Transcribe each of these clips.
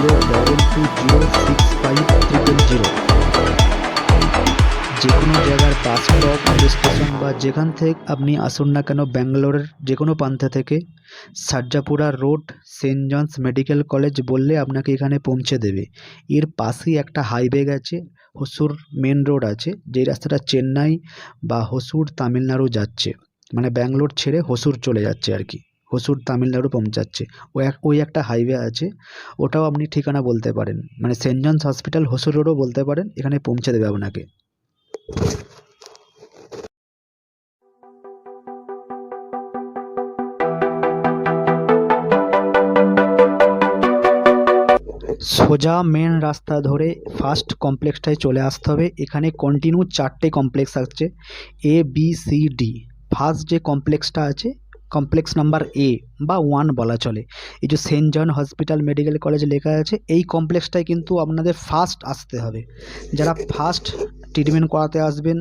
Zero double two zero six five triple zero যে কোনো জায়গার বাস স্টেশন বা যেখান থেকে আপনি আসুন না কেন, ব্যাঙ্গালোরের যে কোনো প্রান্ত থেকে, Sarjapura road saint John's medical college বললে আপনাকে এখানে পৌঁছে দেবে। এর পাশেই একটা হাইওয়ে গেছে, হসুর মেন রোড আছে, যেই রাস্তাটা চেন্নাই বা হসুর তামিলনাড়ু যাচ্ছে। মানে ব্যাঙ্গালোর ছেড়ে হসুর চলে যাচ্ছে আর কি। হোসুর তামিলনাড়ু পৌঁছাচ্ছে। ওই এক, ওই একটা হাইওয়ে আছে। ওটাও আপনি ঠিকানা বলতে পারেন। মানে সেন্ট জনস হসপিটাল হোসুর রোডও বলতে পারেন, এখানে পৌঁছে দেবে আপনাকে। সোজা মেন রাস্তা ধরে ফার্স্ট কমপ্লেক্সটায় চলে আসতে হবে। এখানে কন্টিনিউ চারটে কমপ্লেক্স আছে A B C D first যে কমপ্লেক্সটা আছে কমপ্লেক্স নাম্বার এ বা ওয়ান বলা চলে। এই যে saint John hospital medical college লেখা আছে, এই কমপ্লেক্সটায় কিন্তু আপনাদের ফার্স্ট আসতে হবে। যারা ফার্স্ট ট্রিটমেন্ট করাতে আসবেন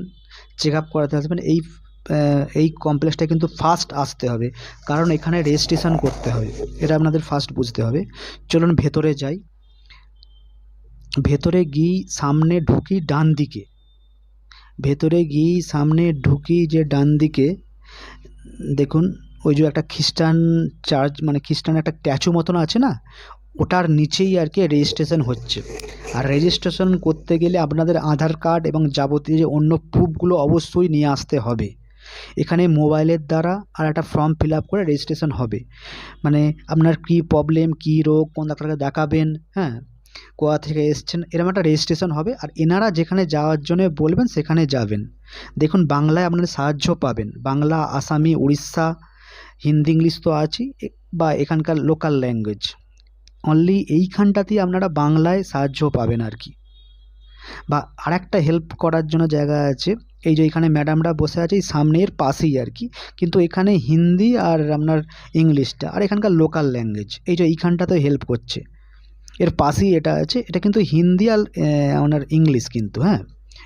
চেক আপ করাতে আসবেন, এই এই কমপ্লেক্সটায় কিন্তু ফার্স্ট আসতে হবে। কারণ এখানে রেজিস্ট্রেশন করতে হবে। এটা আপনাদের ফার্স্ট বুঝতে হবে। চলুন ভেতরে যাই। ভেতরে গিয়ে সামনে ঢুকি ডান দিকে। ভেতরে গিয়ে সামনে ঢুকি যে ডান দিকে, দেখুন ওই যে একটা খ্রিস্টান চার্চ মানে খ্রিস্টান একটা স্ট্যাচু মতন আছে না, ওটার নিচেই আর কি রেজিস্ট্রেশন হচ্ছে। আর রেজিস্ট্রেশন করতে গেলে আপনাদের আধার কার্ড এবং যাবতীয় যে অন্য প্রুফগুলো অবশ্যই নিয়ে আসতে হবে। এখানে মোবাইলের দ্বারা আর একটা ফর্ম ফিল আপ করে রেজিস্ট্রেশন হবে। মানে আপনার কী প্রবলেম কী রোগ, কোন ডাক্তারকে দেখাবেন হ্যাঁ কোথা থেকে এসছেন এরকম একটা রেজিস্ট্রেশন হবে। আর এনারা যেখানে যাওয়ার জন্য বলবেন সেখানে যাবেন। দেখুন, বাংলায় আপনাদের সাহায্য পাবেন। বাংলা, আসামি, উড়িষ্যা হিন্দি, ইংলিশ তো আছেই বা এখানকার লোকাল ল্যাঙ্গুয়েজ অনলি এইখানটাতেই আপনারা বাংলায় সাহায্য পাবেন আর কি। বা আরেকটা হেল্প করার জন্য জায়গা আছে, এই যে এখানে ম্যাডামরা বসে আছে, এই সামনের পাশেই আর কি। কিন্তু এখানে হিন্দি আর আপনার ইংলিশটা, আর এখানকার লোকাল ল্যাঙ্গুয়েজ এই যে এইখানটাতেও হেল্প করছে। এর পাশেই এটা আছে, এটা কিন্তু হিন্দি আর আপনার ইংলিশ কিন্তু হ্যাঁ।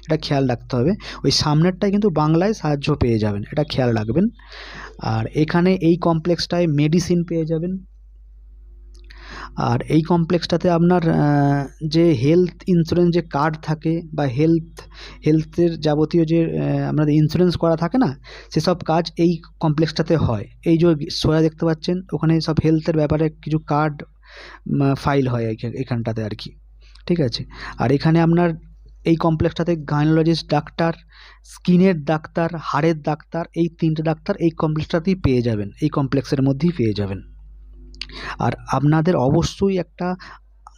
এটা খেয়াল রাখতে হবে। ওই সামনেরটায় কিন্তু বাংলায় সাহায্য পেয়ে যাবেন, এটা খেয়াল রাখবেন। আর এখানে এই কমপ্লেক্সটায় মেডিসিন পেয়ে যাবেন। আর এই কমপ্লেক্সটাতে আপনার যে হেলথ ইন্স্যুরেন্স যে কার্ড থাকে বা হেলথ, হেলথের যাবতীয় যে আপনাদের ইন্স্যুরেন্স করা থাকে না, সেসব কাজ এই কমপ্লেক্সটাতে হয়। এই যে সোয়া দেখতে পাচ্ছেন, ওখানে সব হেলথের ব্যাপারে কিছু কার্ড ফাইল হয় এখানটাতে আর কি। ঠিক আছে? আর এখানে আপনার এই কমপ্লেক্সটাতে গাইনোলজিস্ট ডাক্তার, স্কিনের ডাক্তার, হাড়ের ডাক্তার, এই তিনটে ডাক্তার এই কমপ্লেক্সটাতেই পেয়ে যাবেন, এই কমপ্লেক্সের মধ্যেই পেয়ে যাবেন। আর আপনাদের অবশ্যই একটা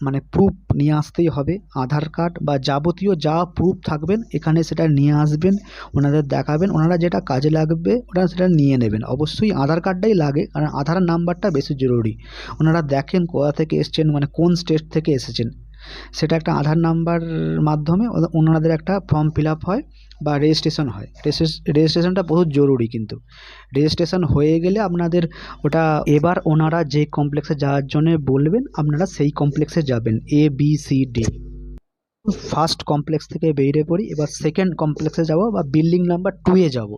মানে প্রুফ নিয়ে আসতেই হবে, আধার কার্ড বা যাবতীয় যা প্রুফ থাকবেন, এখানে সেটা নিয়ে আসবেন, ওনাদের দেখাবেন, ওনারা যেটা কাজে লাগবে ওনারা সেটা নিয়ে নেবেন। অবশ্যই আধার কার্ডটাই লাগে, কারণ আধার নাম্বারটা বেশি জরুরি। ওনারা দেখেন কোথা থেকে এসছেন মানে কোন স্টেট থেকে এসেছেন। সেটা একটা আধার নাম্বার মাধ্যমে ওনাদের একটা ফর্ম ফিল হয় বা রেজিস্ট্রেশন হয়। রেজিস্ট্রেশনটা বহুত জরুরি কিন্তু। রেজিস্ট্রেশন হয়ে গেলে আপনাদের ওটা এবার ওনারা যে কমপ্লেক্সে যাওয়ার জন্য বলবেন, আপনারা সেই কমপ্লেক্সে যাবেন A B C D first complex থেকে বেরিয়ে পড়ি, এবার সেকেন্ড কমপ্লেক্সে যাব বা বিল্ডিং নাম্বার টুয়ে যাব।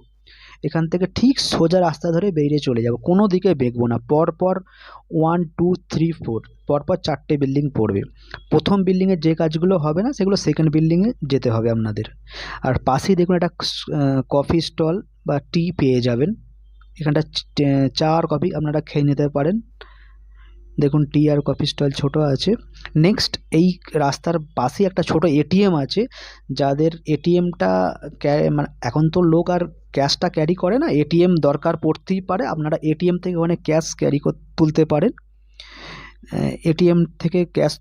এখান থেকে ঠিক সোজা রাস্তা ধরে বেরিয়ে চলে যাব। কোনো দিকে বেঁকবো না। পর পর ওয়ান টু থ্রি ফোর পরপর চারটে বিল্ডিং পড়বে। প্রথম বিল্ডিংয়ে যে কাজগুলো হবে না, সেগুলো সেকেন্ড বিল্ডিংয়ে যেতে হবে আপনাদের। আর পাশেই দেখুন একটা কফি স্টল বা টি পেয়ে যাবেন। এখানটা চা আর কফি আপনারা খেয়ে নিতে পারেন। দেখুন, টি আর কফি স্টল ছোট আছে। নেক্সট এই রাস্তার পাশেই একটা ছোট এটিএম আছে, যাদের এটিএমটা মানে এখন তো লোক আর ক্যাশটা ক্যারি করে না। এটিএম দরকার পড়তেই পারে। আপনারা এটিএম থেকে ওখানে ক্যাশ ক্যারি তুলতে পারেন। এটিএম থেকে ক্যাশ